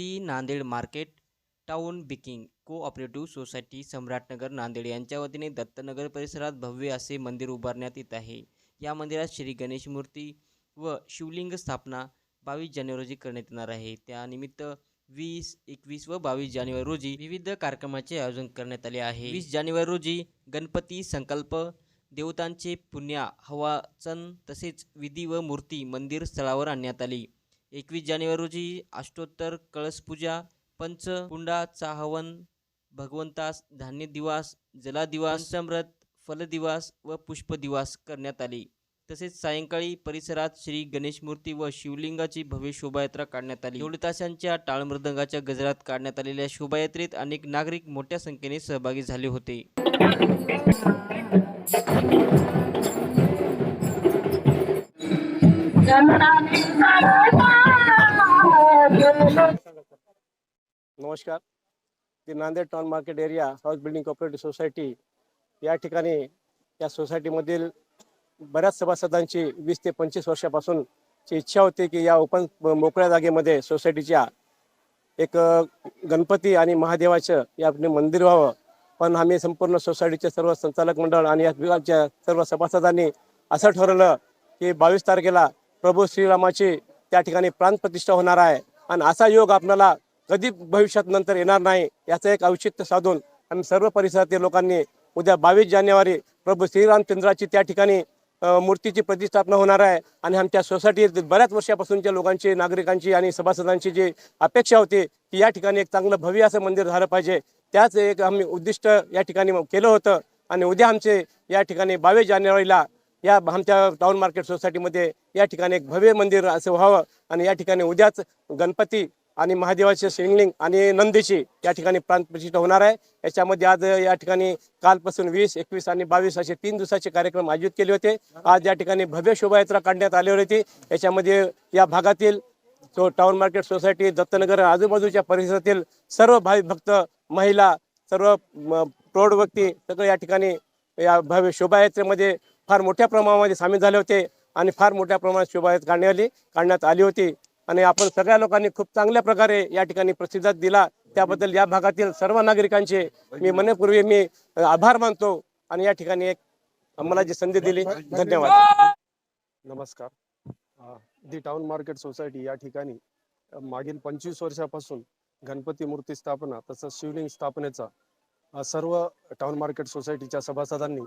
ती Nanded market town बिकिंग cooperative society Samratnagar Nanded यांच्या वतीने दत्तनगर परिसरात भव्य असे मंदिर उभारण्यात येत आहे. या मंदिरात श्री गणेश मूर्ती व शिवलिंग स्थापना बावीस जानेवारी रोजी करण्यात येणार आहे. त्यानिमित्त वीस एकवीस व बावीस जानेवारी रोजी विविध कार्यक्रमाचे आयोजन करण्यात आले आहे. वीस जानेवारी रोजी गणपती संकल्प देवतांचे पुण्या हवाचन तसेच विधी व मूर्ती मंदिर स्थळावर आणण्यात आली. एकवीस जानेवारी रोजी अष्टोत्तर कळसपूजा पंचकुंडाचा हवन भगवंतास धान्य दिवास जलादिवास समृत फलदिवास व पुष्पदिवास करण्यात आली. तसेच सायंकाळी परिसरात श्री गणेश मूर्ती व शिवलिंगाची भव्य शोभायात्रा काढण्यात आली. ढोल ताशांच्या टाळमृदंगाच्या गजरात काढण्यात आलेल्या शोभायात्रेत अनेक नागरिक मोठ्या संख्येने सहभागी झाले होते. नमस्कार. ती Nanded town market area house building cooperative society या ठिकाणी या सोसायटीमधील बऱ्याच सभासदांची वीस ते पंचवीस वर्षापासूनची इच्छा होती की या ओपन मोकळ्या जागेमध्ये सोसायटीच्या एक गणपती आणि महादेवाचं या मंदिर व्हावं. पण आम्ही संपूर्ण सोसायटीचे सर्व संचालक मंडळ आणि या विभागाच्या सर्व सभासदांनी असं ठरवलं की बावीस तारखेला प्रभू श्रीरामाची त्या ठिकाणी प्राणप्रतिष्ठा होणार आहे. आणि असा योग आपल्याला कधी भविष्यात नंतर येणार नाही याचं एक औचित्य साधून आम्ही सर्व परिसरातील लोकांनी उद्या बावीस जानेवारी प्रभू श्रीरामचंद्राची त्या ठिकाणी मूर्तीची प्रतिष्ठापना होणार आहे. आणि आमच्या सोसायटीतील बऱ्याच वर्षापासूनच्या लोकांची नागरिकांची आणि सभासदांची जी अपेक्षा होती की या ठिकाणी एक चांगलं भव्य असं मंदिर झालं पाहिजे. त्याच एक आम्ही उद्दिष्ट या ठिकाणी केलं होतं. आणि उद्या आमचे या ठिकाणी बावीस जानेवारीला या आमच्या टाउन मार्केट सोसायटीमध्ये या ठिकाणी एक भव्य मंदिर असं व्हावं आणि या ठिकाणी उद्याच गणपती आणि महादेवाचे शिवलिंग आणि नंदीची या ठिकाणी प्राणप्रतिष्ठा होणार आहे. याच्यामध्ये आज या ठिकाणी कालपासून वीस एकवीस आणि बावीस असे तीन दिवसाचे कार्यक्रम आयोजित केले होते. आज या ठिकाणी भव्य शोभायात्रा काढण्यात आली होती. याच्यामध्ये या भागातील तो टाउन मार्केट सोसायटी दत्तनगर आजूबाजूच्या परिसरातील सर्व भाविक भक्त महिला सर्व प्रौढ व्यक्ती सगळे या ठिकाणी या भव्य शोभायात्रेमध्ये फार मोठ्या प्रमाणामध्ये सामील झाले होते आणि फार मोठ्या प्रमाणात शोभायात काढण्यात आली काढण्यात आली होती. आणि आपण सगळ्या लोकांनी खूप चांगल्या प्रकारे या ठिकाणी प्रतिसाद दिला. त्याबद्दल या भागातील सर्व नागरिकांचे मी मनपूर्वी मी आभार मानतो आणि या ठिकाणी एक मला जी संधी दिली धन्यवाद. नमस्कार. दी टाउन मार्केट सोसायटी या ठिकाणी मागील पंचवीस वर्षापासून गणपती मूर्ती स्थापना तसंच शिवलिंग स्थापनेचा सर्व टाउन मार्केट सोसायटीच्या सभासदांनी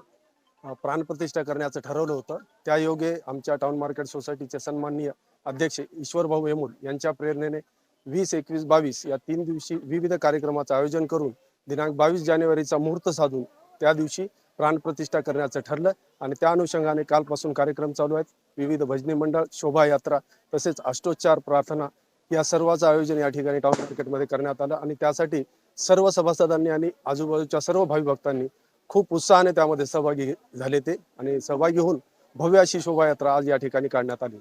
प्राणप्रतिष्ठा करण्याचं ठरवलं होतं. त्या योगे आमच्या टाउन मार्केट सोसायटीचे सन्माननीय अध्यक्ष ईश्वरभाऊ हेमूल यांच्या प्रेरणेने वीस एकवीस बावीस या तीन दिवशी विविध कार्यक्रमाचं आयोजन करून दिनांक बावीस जानेवारीचा मुहूर्त साधून त्या दिवशी प्राणप्रतिष्ठा करण्याचं ठरलं आणि त्या अनुषंगाने कालपासून कार्यक्रम चालू आहेत. विविध भजनी मंडळ शोभायात्रा तसेच अष्टोच्चार प्रार्थना या सर्वांचं आयोजन या ठिकाणी टाउन मार्केटमध्ये करण्यात आलं आणि त्यासाठी सर्व सभासदांनी आणि आजूबाजूच्या सर्व भावी भक्तांनी खूप उत्साहाने त्यामध्ये सहभागी झाले ते आणि सहभागी होऊन भव्य अशी शोभायात्रा आज या ठिकाणी काढण्यात आली.